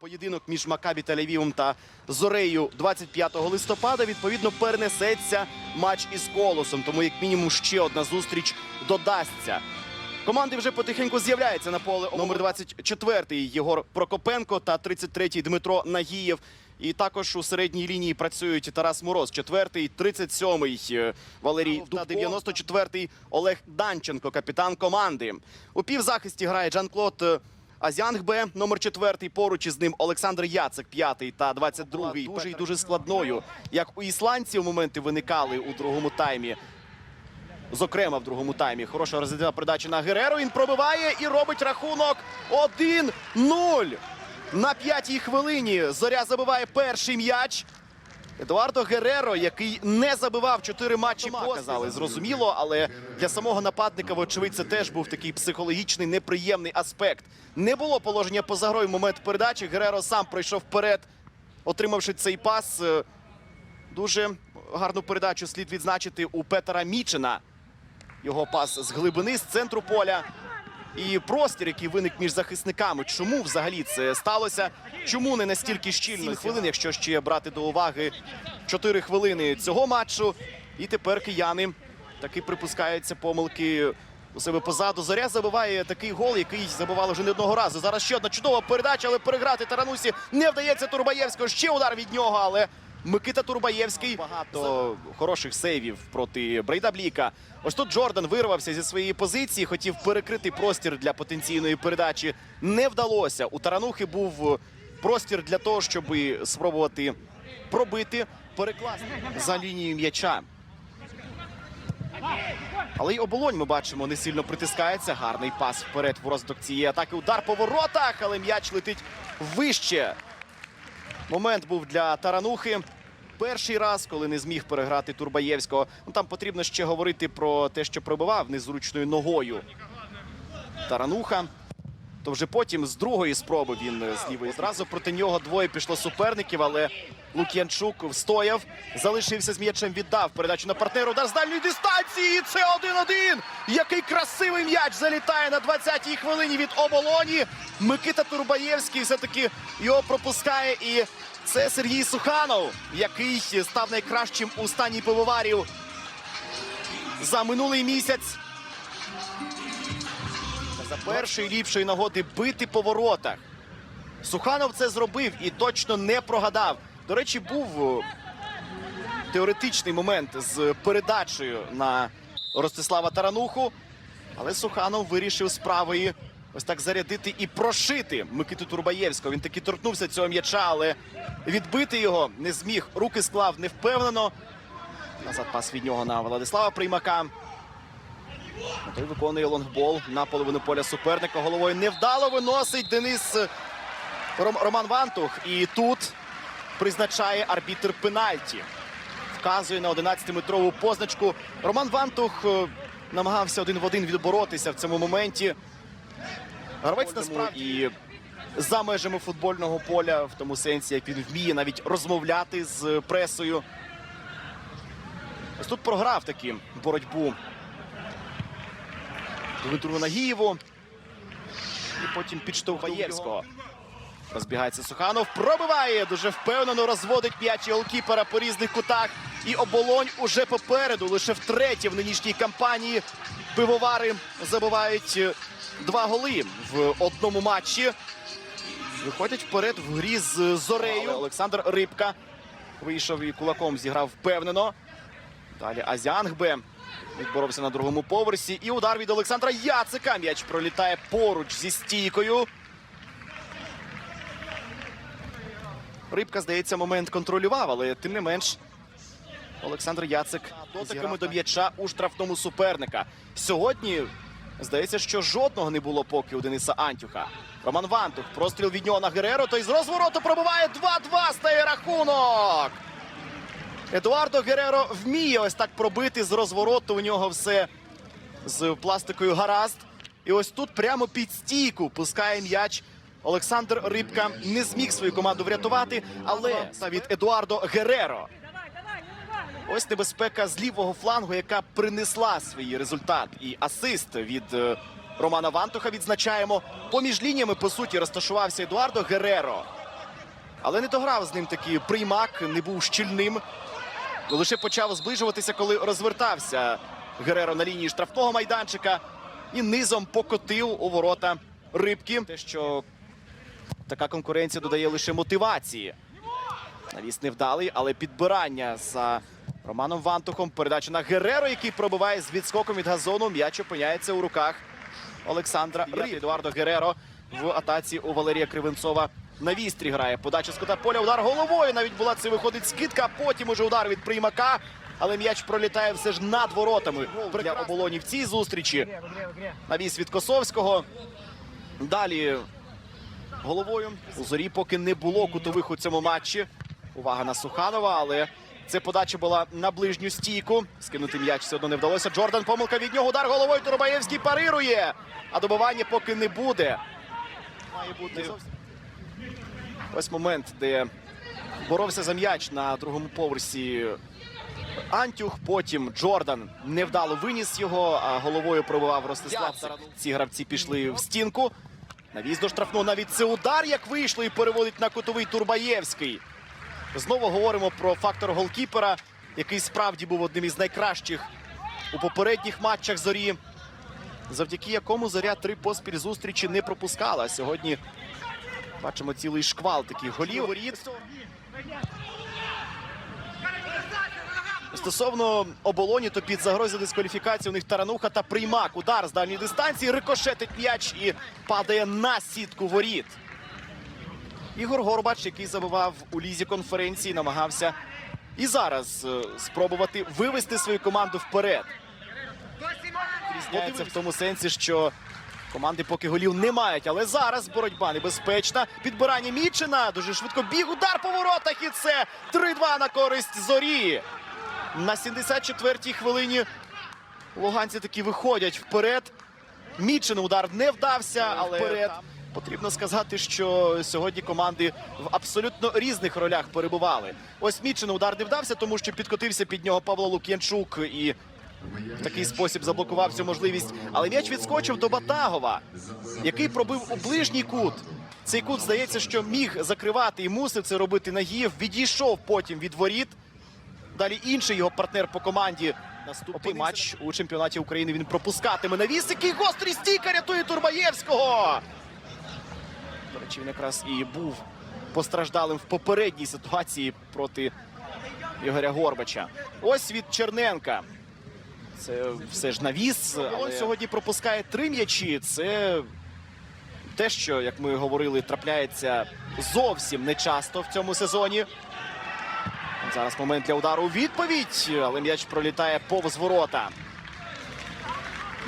Поєдинок між Макабі Тель-Авівом та Зорею 25 листопада відповідно перенесеться матч із колосом. Тому як мінімум ще одна зустріч додасться. Команди вже потихеньку з'являються на поле номер 24 Єгор Прокопенко та 33-й Дмитро Нагієв. І також у середній лінії працюють Тарас Мороз, 4-й, 37-й е, Валерій та 94-й Олег Данченко, капітан команди. У півзахисті грає Жан-Клод е, Азянгбе, номер 4 Поруч із ним Олександр Яцик, 5 та 22-й. Дуже і дуже складною. Як у ісландців моменти виникали у другому таймі. Зокрема, в другому таймі. Хороша розвідна передача на Гереро. Він пробиває і робить рахунок 1-0. На п'ятій хвилині Зоря забиває перший м'яч. Едуардо Гереро, який не забивав чотири матчі показали, зрозуміло, але для самого нападника, вочевидь, це теж був такий психологічний неприємний аспект. Не було положення поза грою в момент передачі. Гереро сам пройшов вперед, отримавши цей пас. Е, Дуже гарну передачу слід відзначити у Петера Мічина. Його пас з глибини, з центру поля. І простір, який виник між захисниками. Чому взагалі це сталося? Чому не настільки щільно? 7 хвилин, якщо ще брати до уваги 4 хвилини цього матчу. І тепер кияни таки припускаються помилки у себе позаду. Зоря забиває такий гол, який забивали вже не одного разу. Зараз ще одна чудова передача, але переграти Таранусі не вдається Турбаєвського. Ще удар від нього, але Микита Турбаєвський багато хороших сейвів проти Брейда Бліка. Ось тут Джордан вирвався зі своєї позиції, хотів перекрити простір для потенційної передачі. Не вдалося. У Таранухи був простір для того, щоб спробувати пробити, перекласти за лінію м'яча. Але й оболонь ми бачимо не сильно притискається. Гарний пас вперед в розвиток цієї атаки. Удар по воротах, але м'яч летить вище. Момент був для Таранухи. Перший раз, коли не зміг переграти Турбаєвського. Ну, там потрібно ще говорити про те, що пробивав незручною ногою. Тарануха. То вже потім з другої спроби він е, з лівої зразу проти нього двоє пішло суперників, але Лук'янчук встояв, залишився з м'ячем, віддав передачу на партнеру. Удар з дальньої дистанції. І Це 1-1. Який красивий м'яч залітає на 20-й хвилині від оболоні. Микита Турбаєвський все-таки його пропускає. І це Сергій Суханов, який став найкращим у стані пивоварів за минулий місяць. За першої ліпшої нагоди бити по воротах. Суханов це зробив і точно не прогадав. До речі, був е, теоретичний момент з передачею на Ростислава Тарануху. Але Суханов вирішив з правої ось так зарядити і прошити Микиту Турбаєвського. Він таки торкнувся цього м'яча, але відбити його не зміг. Руки склав невпевнено. Назад пас від нього на Владислава Приймака. Той виконує лонгбол на половину поля суперника. Головою невдало виносить Денис е, Ром- Роман Вантух. І тут призначає арбітр пенальті. Вказує на 11-метрову позначку. Роман Вантух е, намагався один в один відборотися в цьому моменті. Гравець насправді і за межами футбольного поля, в тому сенсі, як він вміє навіть розмовляти з пресою. Ось тут програв таки боротьбу Дмитру Нагієву. І потім Євського. Розбігається Суханов. Пробиває. Дуже впевнено розводить п'ячі голкіпера по різних кутах. І оболонь уже попереду. Лише втретє в нинішній кампанії пивовари забивають е, два голи в одному матчі. Виходять вперед в грі з Зорею. Олександр Рибка вийшов і кулаком зіграв впевнено. Далі Азянгбе відборовся на другому поверсі. І удар від Олександра Яцика. М'яч пролітає поруч зі стійкою. Рибка, здається, момент контролював, але тим не менш. Олександр Яцик дотиками до м'яча у штрафному суперника. Сьогодні здається, що жодного не було поки у Дениса Антюха. Роман Вантух. Простріл від нього на Гереро. Той з розвороту пробиває 2-2. Стає рахунок. Едуардо Гереро вміє ось так пробити з розвороту. У нього все з пластикою гаразд. І ось тут прямо під стійку пускає м'яч. Олександр Рибка не зміг свою команду врятувати, але від Едуардо Гереро. Ось небезпека з лівого флангу, яка принесла свій результат. І асист від е, Романа Вантуха відзначаємо. Поміж лініями, по суті, розташувався Едуардо Гереро. Але не дограв з ним такий приймак, не був щільним. Лише почав зближуватися, коли розвертався Гереро на лінії штрафного майданчика і низом покотив у ворота рибки. Те, що така конкуренція додає лише мотивації. Навіс невдалий, але підбирання за Романом Вантухом. Передача на Гереро, який пробиває з відскоком від газону. М'яч опиняється у руках Олександра Риб. Едуардо Гереро в атаці у Валерія Кривенцова. На вістрі грає. Подача з кута поля. Удар головою. Навіть була це виходить скидка. а Потім уже удар від приймака. Але м'яч пролітає все ж над воротами для оболоні в цій зустрічі. Навіс від Косовського. Далі головою. У зорі поки не було кутових у цьому матчі. Увага на Суханова, але це подача була на ближню стійку. Скинути м'яч все одно не вдалося. Джордан помилка від нього. Удар головою. Турбаєвський парирує. А добивання поки не буде. Має бути ось момент, де боровся за м'яч на другому поверсі. Антюх, потім Джордан невдало виніс його, а головою пробивав Ростислав. Ці гравці пішли в стінку. Навіз до штрафного навіть це удар, як вийшло, і переводить на кутовий Турбаєвський. Знову говоримо про фактор голкіпера, який справді був одним із найкращих у попередніх матчах зорі, завдяки якому зоря три поспіль зустрічі не пропускала. Сьогодні бачимо цілий шквал таких голів. Стосовно оболоні, то під загрозою дискваліфікації у них Тарануха та приймак. Удар з дальньої дистанції, рикошетить м'яч і падає на сітку воріт. Ігор Горбач, який забивав у лізі конференції, намагався і зараз е, спробувати вивести свою команду вперед. Різняється в тому сенсі, що команди поки голів не мають. Але зараз боротьба небезпечна. Підбирання Мічина. Дуже швидко біг. Удар по воротах. І це 3-2 на користь зорі. На 74-й хвилині луганці таки виходять вперед. Мічин удар не вдався, але вперед. Потрібно сказати, що сьогодні команди в абсолютно різних ролях перебували. Ось Мічину удар не вдався, тому що підкотився під нього Павло Лук'янчук і в такий спосіб заблокував цю можливість. Але м'яч відскочив до Батагова, який пробив у ближній кут. Цей кут здається, що міг закривати і мусив це робити Нагієв. Відійшов потім від воріт. Далі інший його партнер по команді. Наступний матч у чемпіонаті України він пропускатиме. Навіс, який гострий стійка рятує Турбаєвського. До речі, він якраз і був постраждалим в попередній ситуації проти Ігоря Горбача. Ось від Черненка. Це все ж навіс. Але... Сьогодні пропускає три м'ячі. Це те, що, як ми говорили, трапляється зовсім нечасто в цьому сезоні. Зараз момент для удару у відповідь, але м'яч пролітає повз ворота.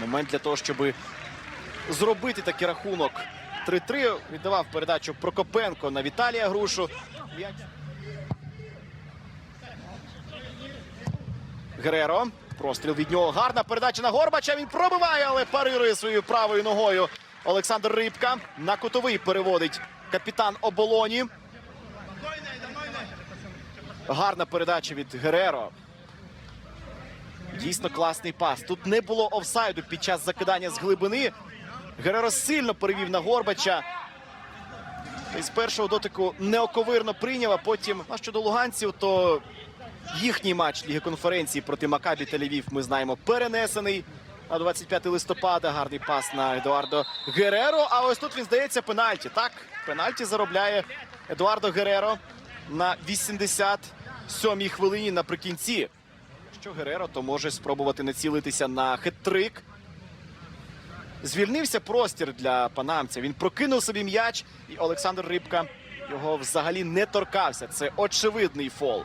Момент для того, щоб зробити такий рахунок. 3-3 віддавав передачу Прокопенко на Віталія Грушу. М'яч. Простріл від нього. Гарна передача на Горбача. Він пробиває, але парирує своєю правою ногою. Олександр Рибка на кутовий переводить капітан оболоні. Гарна передача від Гереро. Дійсно класний пас. Тут не було офсайду під час закидання з глибини. Гереро сильно перевів на Горбача. І з першого дотику неоковирно прийняв, а потім а щодо луганців, то їхній матч Ліги конференції проти Макабі Тель-Авів, ми знаємо, перенесений на 25 листопада. Гарний пас на Едуардо Гереро. А ось тут він здається пенальті. Так, пенальті заробляє Едуардо Гереро на 87-й хвилині наприкінці. Що Гереро, то може спробувати націлитися на хет-трик. Звільнився простір для панамця. Він прокинув собі м'яч, і Олександр Рибка його взагалі не торкався. Це очевидний фол.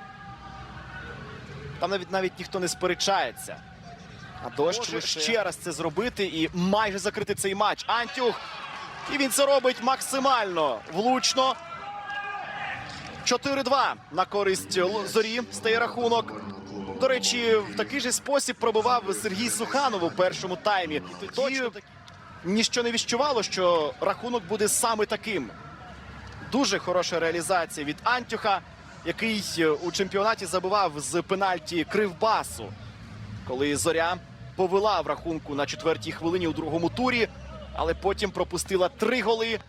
Там навіть навіть ніхто не сперечається. А дощ може ще раз це зробити і майже закрити цей матч. Антюх. І він це робить максимально влучно. 4-2 на користь зорі стає рахунок. До речі, в такий же спосіб пробивав Сергій Суханов у першому таймі. Тоді ніщо не відчувало, що рахунок буде саме таким. Дуже хороша реалізація від Антюха, який е, у чемпіонаті забивав з пенальті Кривбасу, коли зоря повела в рахунку на четвертій хвилині у другому турі, але потім пропустила три голи.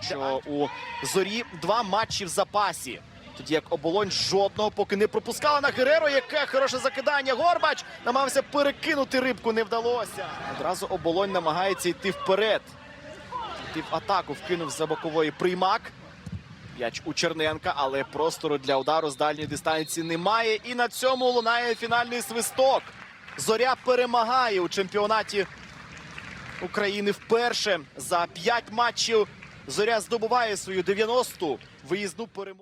що у зорі два матчі в запасі. Тоді як оболонь жодного поки не пропускала на Гереро. Яке хороше закидання. Горбач намагався перекинути рибку, не вдалося. Одразу оболонь намагається йти вперед. Йти в атаку вкинув за бокової приймак. М'яч у Черненка, але простору для удару з дальньої дистанції немає. І на цьому лунає фінальний свисток. Зоря перемагає у чемпіонаті України вперше за п'ять матчів. Зоря здобуває свою 90-ту виїзну перемогу.